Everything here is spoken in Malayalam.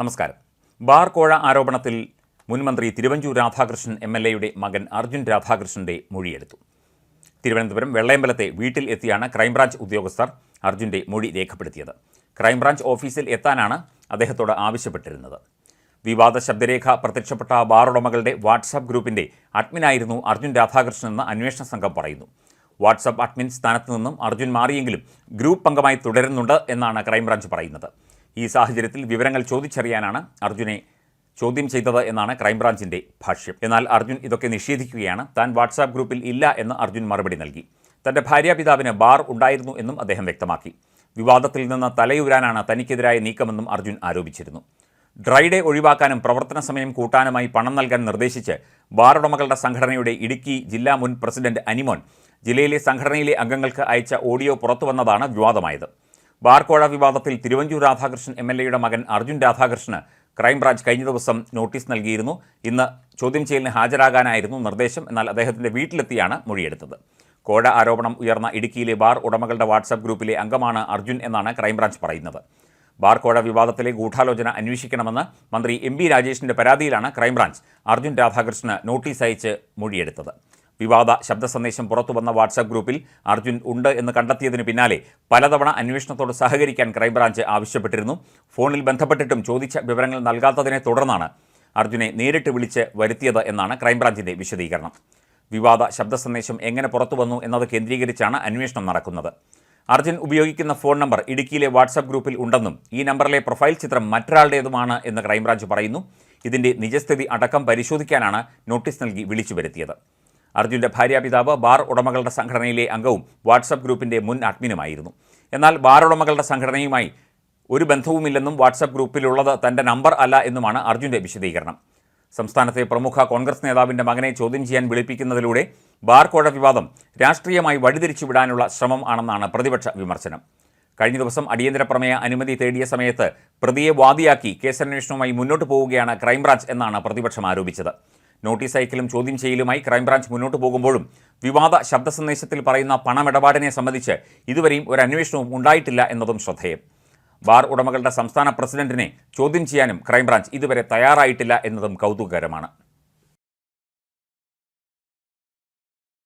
നമസ്കാരം. ബാർ കോഴ ആരോപണത്തിൽ മുൻമന്ത്രി തിരുവഞ്ചൂർ രാധാകൃഷ്ണൻ എം എൽ എയുടെ മകൻ അർജുൻ രാധാകൃഷ്ണന്റെ മൊഴിയെടുത്തു. തിരുവനന്തപുരം വെള്ളയമ്പലത്തെ വീട്ടിൽ എത്തിയാണ് ക്രൈംബ്രാഞ്ച് ഉദ്യോഗസ്ഥർ അർജുന്റെ മൊഴി രേഖപ്പെടുത്തിയത്. ക്രൈംബ്രാഞ്ച് ഓഫീസിൽ എത്താനാണ് അദ്ദേഹത്തോട് ആവശ്യപ്പെട്ടിരുന്നത്. വിവാദ ശബ്ദരേഖ പ്രത്യക്ഷപ്പെട്ട ബാർ ഉടമകളുടെ വാട്സാപ്പ് ഗ്രൂപ്പിന്റെ അഡ്മിനായിരുന്നു അർജുൻ രാധാകൃഷ്ണൻ എന്ന് അന്വേഷണ സംഘം പറയുന്നു. വാട്സാപ്പ് അഡ്മിൻ സ്ഥാനത്ത് നിന്നും അർജുൻ മാറിയെങ്കിലും ഗ്രൂപ്പ് അംഗമായി തുടരുന്നുണ്ട് എന്നാണ് ക്രൈംബ്രാഞ്ച് പറയുന്നത്. ഈ സാഹചര്യത്തിൽ വിവരങ്ങൾ ചോദിച്ചറിയാനാണ് അർജുനെ ചോദ്യം ചെയ്തത് എന്നാണ് ക്രൈംബ്രാഞ്ചിന്റെ ഭാഷ്യം. എന്നാൽ അർജുൻ ഇതൊക്കെ നിഷേധിക്കുകയാണ്. താൻ വാട്സാപ്പ് ഗ്രൂപ്പിൽ ഇല്ല എന്ന് അർജുൻ മറുപടി നൽകി. തന്റെ ഭാര്യാപിതാവിന് ബാർ ഉണ്ടായിരുന്നു എന്നും അദ്ദേഹം വ്യക്തമാക്കി. വിവാദത്തിൽ നിന്ന് തലയൂരാനാണ് തനിക്കെതിരായ നീക്കമെന്നും അർജുൻ ആരോപിച്ചിരുന്നു. ഡ്രൈ ഡേ ഒഴിവാക്കാനും പ്രവർത്തന സമയം കൂട്ടാനുമായി പണം നൽകാൻ നിർദ്ദേശിച്ച് ബാറുടമകളുടെ സംഘടനയുടെ ഇടുക്കി ജില്ലാ മുൻ പ്രസിഡന്റ് അനിമോൻ ജില്ലയിലെ സംഘടനയിലെ അംഗങ്ങൾക്ക് അയച്ച ഓഡിയോ പുറത്തുവന്നതാണ് വിവാദമായത്. ബാർക്കോഴ വിവാദത്തിൽ തിരുവഞ്ചൂർ രാധാകൃഷ്ണൻ എം എൽ എയുടെ മകൻ അർജുൻ രാധാകൃഷ്ണന് ക്രൈംബ്രാഞ്ച് കഴിഞ്ഞ ദിവസം നോട്ടീസ് നൽകിയിരുന്നു. ഇന്ന് ചോദ്യം ചെയ്യലിന് ഹാജരാകാനായിരുന്നു നിർദ്ദേശം. എന്നാൽ അദ്ദേഹത്തിന്റെ വീട്ടിലെത്തിയാണ് മൊഴിയെടുത്തത്. കോഴ ആരോപണം ഉയർന്ന ഇടുക്കിയിലെ ബാർ ഉടമകളുടെ വാട്സാപ്പ് ഗ്രൂപ്പിലെ അംഗമാണ് അർജുൻ എന്നാണ് ക്രൈംബ്രാഞ്ച് പറയുന്നത്. ബാർ വിവാദത്തിലെ ഗൂഢാലോചന അന്വേഷിക്കണമെന്ന് മന്ത്രി എം ബി രാജേഷിന്റെ പരാതിയിലാണ് ക്രൈംബ്രാഞ്ച് അർജുൻ രാധാകൃഷ്ണന് നോട്ടീസ് അയച്ച് മൊഴിയെടുത്തത്. വിവാദ ശബ്ദ സന്ദേശം പുറത്തു വന്ന വാട്സാപ്പ് ഗ്രൂപ്പിൽ അർജുൻ ഉണ്ട് എന്ന് കണ്ടെത്തിയതിന് പിന്നാലെ പലതവണ അന്വേഷണത്തോട് സഹകരിക്കാൻ ക്രൈംബ്രാഞ്ച് ആവശ്യപ്പെട്ടിരുന്നു. ഫോണിൽ ബന്ധപ്പെട്ടിട്ടും ചോദിച്ച വിവരങ്ങൾ നൽകാത്തതിനെ തുടർന്നാണ് അർജുനെ നേരിട്ട് വിളിച്ച് വരുത്തിയത് എന്നാണ് ക്രൈംബ്രാഞ്ചിന്റെ വിശദീകരണം. വിവാദ ശബ്ദ സന്ദേശം എങ്ങനെ പുറത്തു വന്നു എന്നത് കേന്ദ്രീകരിച്ചാണ് അന്വേഷണം നടക്കുന്നത്. അർജുൻ ഉപയോഗിക്കുന്ന ഫോൺ നമ്പർ ഇടുക്കിയിലെ വാട്സാപ്പ് ഗ്രൂപ്പിൽ ഉണ്ടെന്നും ഈ നമ്പറിലെ പ്രൊഫൈൽ ചിത്രം മറ്റൊരാളുടേതുമാണ് എന്ന് ക്രൈംബ്രാഞ്ച് പറയുന്നു. ഇതിന്റെ നിജസ്ഥിതി അടക്കം പരിശോധിക്കാനാണ് നോട്ടീസ് നൽകി വിളിച്ചു വരുത്തിയത്. അർജുന്റെ ഭാര്യാപിതാവ് ബാർ ഉടമകളുടെ സംഘടനയിലെ അംഗവും വാട്സപ്പ് ഗ്രൂപ്പിന്റെ മുൻ അഡ്മിനുമായിരുന്നു. എന്നാൽ ബാർ ഉടമകളുടെ സംഘടനയുമായി ഒരു ബന്ധവുമില്ലെന്നും വാട്സപ്പ് ഗ്രൂപ്പിലുള്ളത് തന്റെ നമ്പർ അല്ല എന്നുമാണ് അർജുന്റെ വിശദീകരണം. സംസ്ഥാനത്തെ പ്രമുഖ കോൺഗ്രസ് നേതാവിന്റെ മകനെ ചോദ്യം ചെയ്യാൻ വിളിപ്പിക്കുന്നതിലൂടെ ബാർ കോഴ വിവാദം രാഷ്ട്രീയമായി വഴിതിരിച്ചു വിടാനുള്ള ശ്രമം ആണെന്നാണ് പ്രതിപക്ഷ വിമർശനം. കഴിഞ്ഞ ദിവസം അടിയന്തര പ്രമേയ അനുമതി തേടിയ സമയത്ത് പ്രതിയെ വാദിയാക്കി കേസന്വേഷണവുമായി മുന്നോട്ട് പോവുകയാണ് ക്രൈംബ്രാഞ്ച് എന്നാണ് പ്രതിപക്ഷം ആരോപിച്ചത്. നോട്ടീസ് അയക്കലും ചോദ്യം ചെയ്യലുമായി ക്രൈംബ്രാഞ്ച് മുന്നോട്ട് പോകുമ്പോഴും വിവാദ ശബ്ദ സന്ദേശത്തിൽ പറയുന്ന പണമിടപാടിനെ സംബന്ധിച്ച് ഇതുവരെയും ഒരു അന്വേഷണവും ഉണ്ടായിട്ടില്ല എന്നതും ശ്രദ്ധേയം. ബാർ ഉടമകളുടെ സംസ്ഥാന പ്രസിഡന്റിനെ ചോദ്യം ചെയ്യാനും ക്രൈംബ്രാഞ്ച് ഇതുവരെ തയ്യാറായിട്ടില്ല എന്നതും കൗതുകകരമാണ്.